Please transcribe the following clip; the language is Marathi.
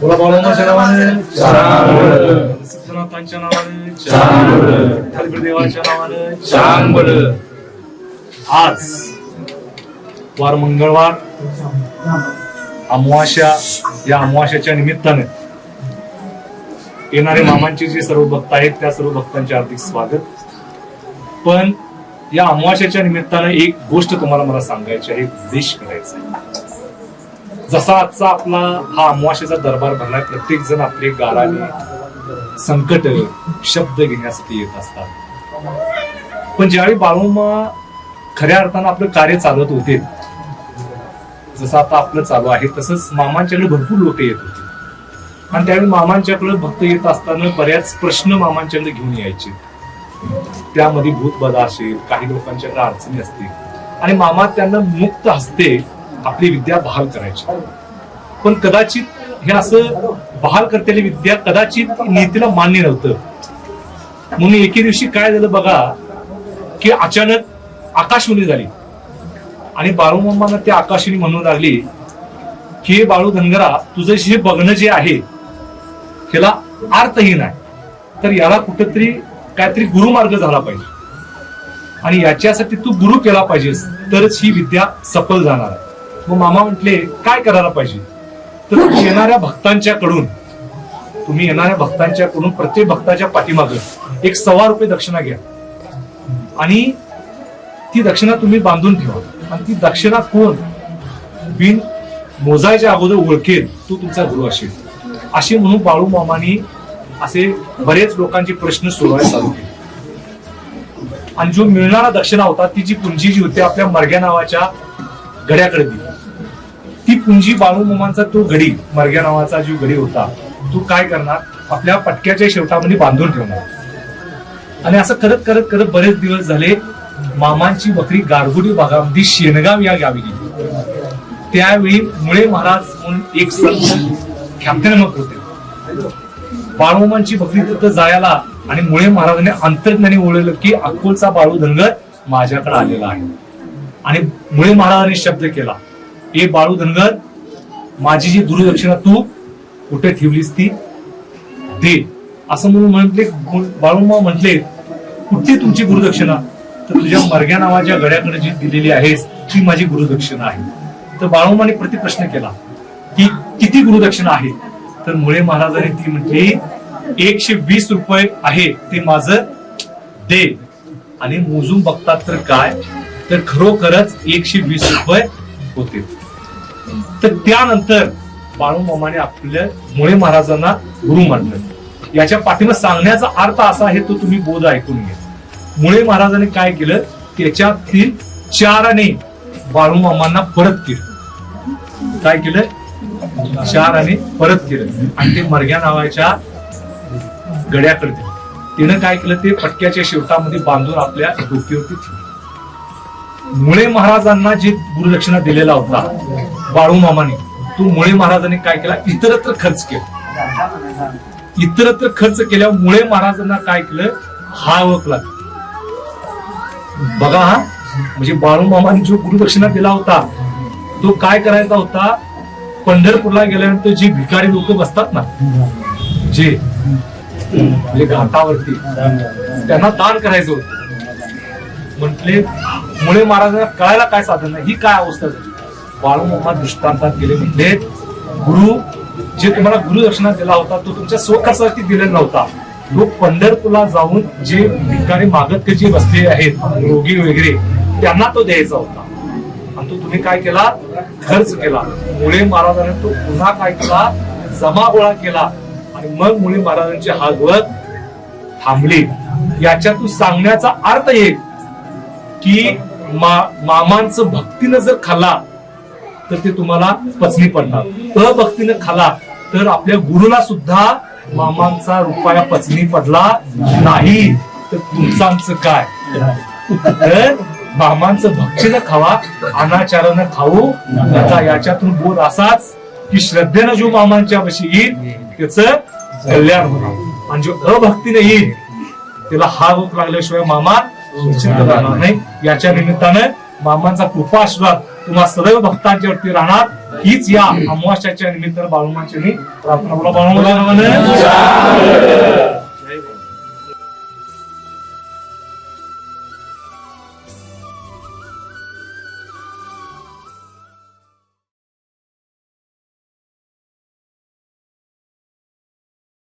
बोला नावाने. सिद्धनाथांच्या नावाने. आज वार मंगळवार अमावास्या या अमावास्याच्या निमित्ताने येणारे मामांचे जे सर्व भक्त आहेत त्या सर्व भक्तांचे हार्दिक स्वागत. पण या अमावास्याच्या निमित्ताने एक गोष्ट तुम्हाला मला सांगायची आहे उद्देश करायचा आहे. जसा आजचा आपला हा अमावाशेचा दरबार भरलाय प्रत्येक जण आपले गाराने संकट शब्द घेण्यासाठी येत असतात. पण ज्यावेळी बाळूमा खऱ्या अर्थानं आपलं कार्य चालवत होते जसं आता आपलं चालू आहे तसंच मामांच्याकडे भरपूर लोक येत होते. आणि त्यावेळी मामांच्याकडे भक्त येत असताना बऱ्याच प्रश्न मामांच्याकडे घेऊन यायचे. त्यामध्ये भूतबदा असेल काही लोकांच्याकडे अडचणी असतील. आणि मामा त्यांना मुक्त हस्ते आपली विद्या बहाल करायची. पण कदाचित हे असं बहाल करतेली विद्या कदाचित नीतीला मान्य नव्हतं. म्हणून एके दिवशी काय झालं बघा की अचानक आकाशवाणी झाली. आणि बाळूमामांना त्या आकाशवाणी म्हणू लागली की "हे बाळू धनगरा तुझं जे बघणं जे आहे ह्याला अर्थहीन आहे. तर याला कुठंतरी काहीतरी गुरुमार्ग झाला पाहिजे. आणि याच्यासाठी तू गुरु केला पाहिजेस तरच ही विद्या सफल जाणार आहे. मग मामा म्हटले काय करायला पाहिजे? तर येणाऱ्या भक्तांच्याकडून तुम्ही येणाऱ्या भक्तांच्याकडून प्रत्येक भक्ताच्या पाठीमाग एक सव्वा रुपये दक्षिणा घ्या. आणि ती दक्षिणा तुम्ही बांधून ठेवा. आणि ती दक्षिणा कोण? बिन मोजायच्या अगोदर ओळखेल तो तुमचा गुरु असेल. असे म्हणून बाळू मामानी असे बरेच लोकांचे प्रश्न सोडवायला चालू केले. आणि जो मिळणारा दक्षिणा होता ती जी पुंजी जी होती आपल्या मरग्या नावाच्या गड्याकडे दिली. ती पुंजी बाळू मामांचा तो घडी मर्ग्या नावाचा जो घडी होता तो काय करणार? आपल्या पटक्याच्या शेवटामध्ये बांधून ठेवणार. आणि असं करत करत करत बरेच दिवस झाले मामांची बकरी गारगुडी भागामध्ये शेनगाव या गावी गेली. त्यावेळी मुळे महाराज म्हणून एक संत ख्यातनमक होते. बाळूमांची बकरी तिथं जायला आणि मुळे महाराजांनी अंतर्ज्ञानी ओळखलं की अक्कोलचा बाळू धनगर माझ्याकडे आलेला आहे. आणि मुळे महाराजांनी शब्द केला ए बाळू धनगर माझी जी गुरुदक्षिणा तू कुठे ठेवलीस ती दे. असं म्हणून म्हटले बाळूमा म्हटले कुठली तुमची गुरुदक्षिणा तर तुझ्या मरग्या नावाच्या गड्याकडे जी दिलेली आहेस ती माझी गुरुदक्षिणा आहे. तर बाळूमाने प्रतिप्रश्न केला की किती गुरुदक्षिणा आहे? तर मुळे महाराजांनी ती म्हटली एकशे वीस रुपये आहे ते माझं दे. आणि मोजून बघतात तर काय? तर खरोखरच एकशे वीस रुपये होते. तर त्यानंतर बाळू मामाने आपल्या मुळे महाराजांना गुरु मानलं. याच्या पाठीमा सांगण्याचा अर्थ असा आहे तो तुम्ही बोध ऐकून घ्या. मुळे महाराजांनी काय केलं? त्याच्यातील चाराने बाळू मामांना परत केलं. काय केलं? चाराने परत केलं. आणि ते मरग्या नावाच्या गड्याकडे तिनं काय केलं? ते पटक्याच्या शेवटामध्ये बांधून आपल्या डोक्यावरती ठेवलं. मुळे महाराजांना जे गुरुदक्षिणा दिलेला होता बाळू मामाने तो मुळे महाराजांनी काय केला? इतरत्र खर्च केला. इतरत्र खर्च केल्यावर मुळे महाराजांना काय केलं? हा ओळखला बघा हा म्हणजे बाळू मामाने जो गुरुदक्षिणा दिला होता तो काय करायचा होता? पंढरपूरला गेल्यानंतर जे भिकारी लोक बसतात ना जे म्हणजे घाटावरती त्यांना दान करायचं होतं. म्हटले मुळे महाराजांना कळायला काय साधन नाही. ही काय अवस्था झाली? बाळू दृष्टांतात गेले म्हटले गुरु जे तुम्हाला गुरुदक्षिणा दिला होता तो तुमच्या स्वखर्चासाठी दिलेला नव्हता. लोक पंढरपूरला जाऊन जे भिकारी मागत जे बसलेले आहेत रोगी वगैरे त्यांना तो द्यायचा होता. आणि तो तुम्ही काय केला? खर्च केला. मुळे महाराजांनी तो पुन्हा काय केला? जमा गोळा केला. आणि मग मुळे महाराजांची हागवत थांबली. याच्यातून सांगण्याचा अर्थ येईल की मा, मामांचं भक्तीनं जर खाल्ला तर ते तुम्हाला पचनी पडणार. अभक्तीनं खाला तर आपल्या गुरुला सुद्धा मामांचा रुपया पचनी पडला नाही. तर तुमचं आमचं काय? तर मामांचं भक्षीनं खावा अनाचारानं खाऊ नका याच्यातून बोध असाच की श्रद्धेनं जो मामांच्या वशी येईल त्याच कल्याण होणार. आणि जो अभक्तीने येईल त्याला हा रोग लागल्याशिवाय मामा राहणार नाही. याच्या निमित्तानं बाबांचा कृपा आशीर्वाद तुम्हा सदैव भक्तांच्या वरती राहणार. हीच या अमावास्याच्या निमित्तानं बाळूमांची मी प्रार्थना बोला बाळूमांची